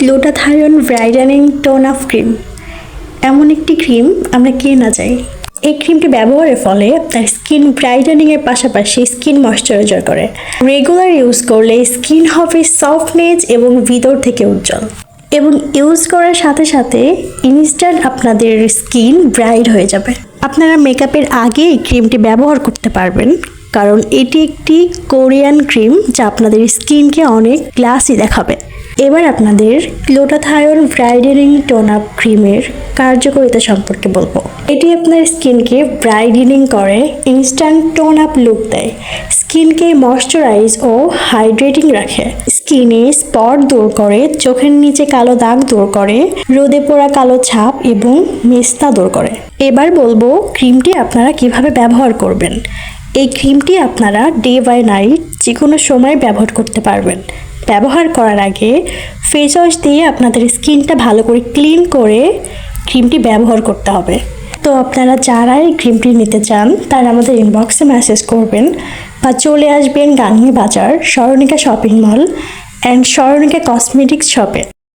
Glutathione brightening tone up cream. এমন একটি cream আমরা কে না চাই এই ক্রিমটি ব্যবহারের ফলে আপনার স্কিন ব্রাইটেনিংয়ের পাশাপাশি স্কিন ময়শ্চারাইজার করে। রেগুলার ইউজ করলে স্কিন হবে সফটনেস এবং ভিতর থেকে উজ্জ্বল। এবং ইউজ করার সাথে সাথে ইনস্ট্যান্ট আপনাদের স্কিন ব্রাইট হয়ে যাবে। আপনারা মেকআপের আগে এই ক্রিমটি ব্যবহার করতে পারবেন, কারণ এটি একটি কোরিয়ান ক্রিম যা আপনাদের স্কিনকে অনেক গ্লাসি দেখাবে। এবার আপনাদের গ্লুটাথায়ন ব্রাইডেনিং টোন আপ ক্রিমের কার্যকারিতা সম্পর্কে বলব। এটি আপনার স্কিনকে ব্রাইডেনিং করে, ইনস্ট্যান্ট টোন আপ লুক দেয়, স্কিনকে ময়শ্চারাইজ ও হাইড্রেটিং রাখে। স্কিনে স্পট দূর করে, চোখের নিচে কালো দাগ দূর করে, রোদে পোড়া কালো ছাপ এবং মেস্তা দূর করে। এবার বলব ক্রিমটি আপনারা কীভাবে ব্যবহার করবেন। এই ক্রিমটি আপনারা ডে বাই নাইট যে কোনো সময় ব্যবহার করতে পারবেন। ব্যবহার করার আগে ফেস ওয়াশ দিয়ে আপনাদের স্কিনটা ভালো করে ক্লিন করে ক্রিমটি ব্যবহার করতে হবে। তো আপনারা যারা এই ক্রিমটি নিতে চান, তারা আমাদের ইনবক্সে মেসেজ করবেন বা চলে আসবেন Gangni Bazar Smoranika shopping mall and Smoranika cosmetics শপে